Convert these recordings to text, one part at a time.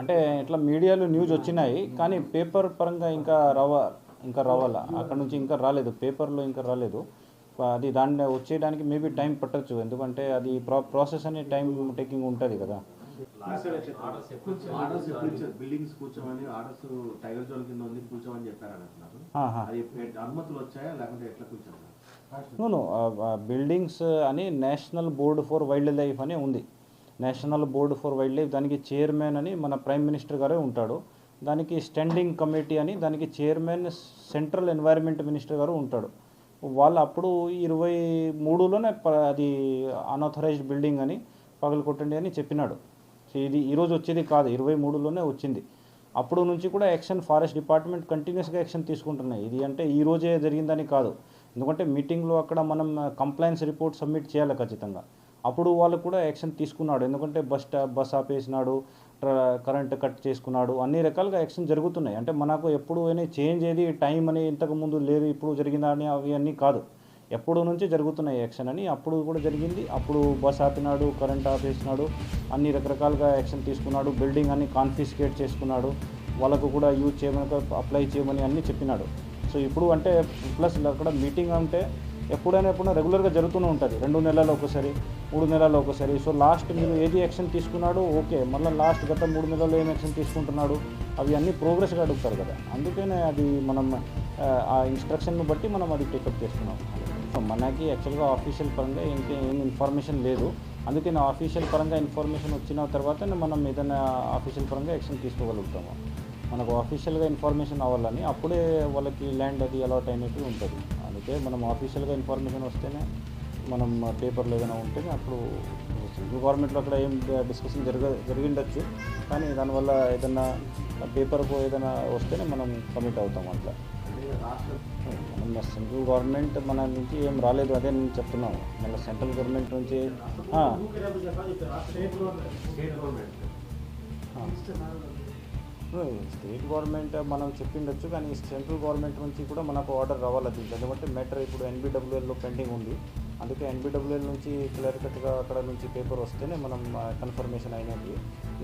అంటే ఇట్లా మీడియాలో న్యూస్ వచ్చినాయి కానీ పేపర్ పరంగా ఇంకా రవ ఇంకా రావాలా? అక్కడ నుంచి ఇంకా రాలేదు పేపర్లో ఇంకా రాలేదు. అది దాన్ని వచ్చేయడానికి మేబీ టైం పట్టచ్చు ఎందుకంటే అది ప్రా ప్రాసెస్ అనే టైం టేకింగ్ ఉంటుంది కదా. ఆర్డర్స్ ఎప్పుడు ఇచ్చారు? బిల్డింగ్స్ కూర్చోమని ఆర్డర్స్ టైగర్ జోన్ కింద ఉంది కూర్చోమని చెప్పారని అంటున్నారు. అది అనుమతులు వచ్చాయా? లేకుంటే ఎట్లా కూర్చోమన్నారు నూను బిల్డింగ్స్ అని national board for wildlife అని ఉంది. National board for wildlife దానికి చైర్మన్ అని మన ప్రైమ్ మినిస్టర్ గారే ఉంటాడు. దానికి స్టాండింగ్ కమిటీ అని దానికి చైర్మన్ సెంట్రల్ ఎన్వైరన్మెంట్ మినిస్టర్ గారు ఉంటాడు. వాళ్ళు అప్పుడు ఇరవై మూడులోనే ప- అది అన్ఆథరైజ్డ్ బిల్డింగ్ అని పగలకొట్టండి అని చెప్పినాడు. సో ఇది ఈరోజు వచ్చేది కాదు ఇరవై మూడులోనే వచ్చింది. అప్పుడు నుంచి కూడా యాక్షన్ ఫారెస్ట్ డిపార్ట్మెంట్ కంటిన్యూస్గా యాక్షన్ తీసుకుంటున్నాయి. ఇది అంటే ఈ రోజే జరిగిందని కాదు. ఎందుకంటే మీటింగ్లో అక్కడ మనం కంప్లైంట్స్ రిపోర్ట్ సబ్మిట్ చేయాలి ఖచ్చితంగా. అప్పుడు వాళ్ళు కూడా యాక్షన్ తీసుకున్నాడు. ఎందుకంటే బస్ స్టా బస్ ఆపేసినాడు కరెంట్ కట్ చేసుకున్నాడు అన్ని రకాలుగా యాక్షన్ జరుగుతున్నాయి. అంటే మనకు ఎప్పుడు అయినా చేంజ్ ఏది టైం అని ఇంతకు ముందు లేదు ఇప్పుడు జరిగిందా అని అవి అన్నీ కాదు. ఎప్పుడు నుంచి జరుగుతున్నాయి యాక్షన్ అని. అప్పుడు కూడా జరిగింది. అప్పుడు బస్ ఆపినాడు కరెంట్ ఆపేసినాడు అన్ని రకరకాలుగా యాక్షన్ తీసుకున్నాడు బిల్డింగ్ అన్ని కాన్ఫిస్కేట్ చేసుకున్నాడు వాళ్ళకు కూడా యూజ్ చేయమని అప్లై చేయమని అన్నీ చెప్పినాడు. సో ఇప్పుడు అంటే ప్లస్ అక్కడ మీటింగ్ అంటే ఎప్పుడైనా ఎప్పుడైనా రెగ్యులర్గా జరుగుతూనే ఉంటుంది. రెండు నెలలు ఒకసారి మూడు నెలలు ఒకసారి. సో లాస్ట్ మీరు ఏది యాక్షన్ తీసుకున్నాడో ఓకే. మళ్ళీ లాస్ట్ గత మూడు నెలల్లో ఏం యాక్షన్ తీసుకుంటున్నాడు అవి అన్నీ ప్రోగ్రెస్గా అడుగుతారు కదా. అందుకనే అది మనం ఆ, ఇన్స్ట్రక్షన్ను బట్టి మనం అది టేకప్ చేస్తున్నాం మనకి యాక్చువల్గా ఆఫీషియల్ పరంగా ఇంకా ఏం ఇన్ఫర్మేషన్ లేదు. అందుకే నా ఆఫీషియల్ పరంగా ఇన్ఫర్మేషన్ వచ్చిన తర్వాత మనం ఏదైనా ఆఫీషియల్ పరంగా యాక్షన్ తీసుకోగలుగుతాము. మనకు ఆఫీషియల్గా ఇన్ఫర్మేషన్ అవ్వాలని అప్పుడే వాళ్ళకి ల్యాండ్ అది అలాట్ అయినట్టు ఉంటుంది. అందుకే మనం ఆఫీషియల్గా ఇన్ఫర్మేషన్ వస్తేనే మనం పేపర్లో ఏదైనా ఉంటేనే అప్పుడు సెంట్రల్ గవర్నమెంట్లో అక్కడ ఏం డిస్కషన్ జరగ జరిగిండొచ్చు. కానీ దానివల్ల ఏదైనా పేపర్కు ఏదైనా వస్తేనే మనం కమిట్ అవుతాం అట్లా. మన సెంట్రల్ గవర్నమెంట్ మన నుంచి ఏం రాలేదు అదే నేను చెప్తున్నాను. మళ్ళీ సెంట్రల్ గవర్నమెంట్ నుంచి స్టేట్ గవర్నమెంట్. మనం చెప్పిండొచ్చు కానీ సెంట్రల్ గవర్నమెంట్ నుంచి కూడా మనకు ఆర్డర్ రావాలి దీంట్లో ఎందుకంటే మ్యాటర్ ఇప్పుడు ఎన్బిడబ్ల్యూఎల్లో పెండింగ్ ఉంది. అందుకే ఎన్బిడబ్ల్యూఎల్ నుంచి క్లియర్ కట్గా అక్కడ నుంచి పేపర్ వస్తేనే మనం కన్ఫర్మేషన్ అయినది.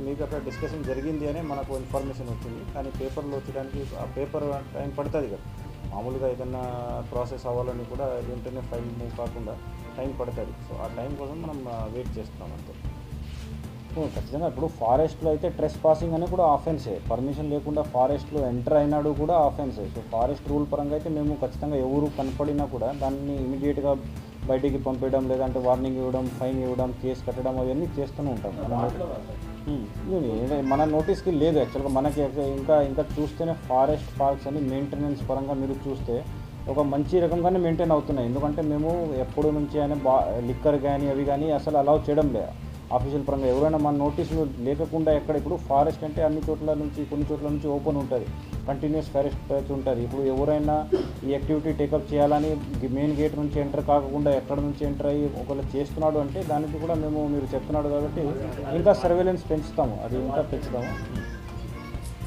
మీకు అక్కడ డిస్కషన్ జరిగింది అనే మనకు ఇన్ఫర్మేషన్ వచ్చింది. కానీ పేపర్లో వచ్చడానికి ఆ పేపర్ టైం పడుతుంది కదా. మామూలుగా ఏదైనా ప్రాసెస్ అవ్వాలని కూడా వెంటనే ఫైల్ మూవ్ కాకుండా టైం పడుతుంది. సో ఆ టైం కోసం మనం వెయిట్ చేస్తున్నాం అంతే. ఖచ్చితంగా. ఇప్పుడు ఫారెస్ట్లో అయితే ట్రెస్ పాసింగ్ అని కూడా ఆఫెన్సే పర్మిషన్ లేకుండా ఫారెస్ట్లో ఎంటర్ అయినాడు కూడా ఆఫెన్సే సో ఫారెస్ట్ రూల్ పరంగా అయితే మేము ఖచ్చితంగా ఎవరు కనపడినా కూడా దాన్ని ఇమీడియట్గా బయటికి పంపించడం లేదంటే వార్నింగ్ ఇవ్వడం ఫైన్ ఇవ్వడం కేసు కట్టడం అవన్నీ చేస్తూనే ఉంటాం. మన నోటీస్కి లేదు యాక్చువల్గా. మనకి ఇంకా ఇంకా చూస్తేనే ఫారెస్ట్ పార్క్స్ అని మెయింటెనెన్స్ పరంగా మీరు చూస్తే ఒక మంచి రకంగానే మెయింటైన్ అవుతున్నాయి. ఎందుకంటే మేము ఎప్పుడు నుంచి అయినా బా లిక్కర్ కానీ అవి కానీ అసలు అలౌ చేయడం లేదు ఆఫీషియల్ పరంగా ఎవరైనా మన నోటీసులు లేకుండా ఎక్కడ ఇప్పుడు ఫారెస్ట్ అంటే అన్ని చోట్ల నుంచి కొన్ని చోట్ల నుంచి ఓపెన్ ఉంటుంది. కంటిన్యూస్ ఫారెస్ట్ ప్యాచ్ ఉంటుంది ఇప్పుడు ఎవరైనా ఈ యాక్టివిటీ టేకప్ చేయాలని మెయిన్ గేట్ నుంచి ఎంటర్ కాకుండా ఎక్కడ నుంచి ఎంటర్ అయ్యి ఒకవేళ చేస్తున్నాడు అంటే దానికి కూడా మేము మీరు చెప్తున్నాడు కాబట్టి ఇంకా సర్వేలెన్స్ పెంచుతాము. అది ఇంకా పెంచుతాము.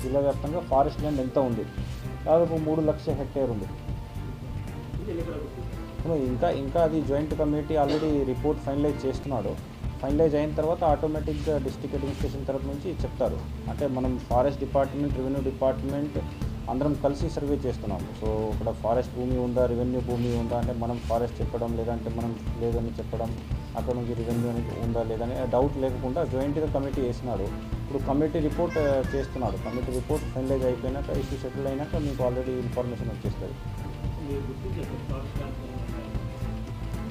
జిల్లా వ్యాప్తంగా ఫారెస్ట్ ల్యాండ్ ఎంత ఉంది? దాదాపు మూడు లక్షల హెక్టేర్ ఉంది. ఇంకా ఇంకా అది joint committee already report finalize చేస్తున్నాడు. ఫైనలైజ్ అయిన తర్వాత ఆటోమేటిక్గా డిస్ట్రిక్ట్ అడ్మినిస్ట్రేషన్ తరపు నుంచి చెప్తారు. అంటే మనం ఫారెస్ట్ డిపార్ట్మెంట్ రెవెన్యూ డిపార్ట్మెంట్ అందరం కలిసి సర్వే చేస్తున్నాము. సో ఇక్కడ ఫారెస్ట్ భూమి ఉందా రెవెన్యూ భూమి ఉందా అంటే మనం ఫారెస్ట్ చెప్పడం లేదంటే మనం లేదని చెప్పడం అక్కడ నుంచి రెవెన్యూ అనేది ఉందా లేదని డౌట్ లేకుండా జాయింట్గా కమిటీ వేసినాడు ఇప్పుడు కమిటీ రిపోర్ట్ చేస్తున్నాడు కమిటీ రిపోర్ట్ ఫైనలైజ్ అయిపోయినాక ఇష్యూ సెటిల్ అయినాక మీకు ఆల్రెడీ ఇన్ఫర్మేషన్ వచ్చేస్తుంది.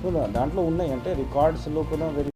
సో దాంట్లో ఉన్నాయి. అంటే రికార్డ్స్లో కూడా వెరీ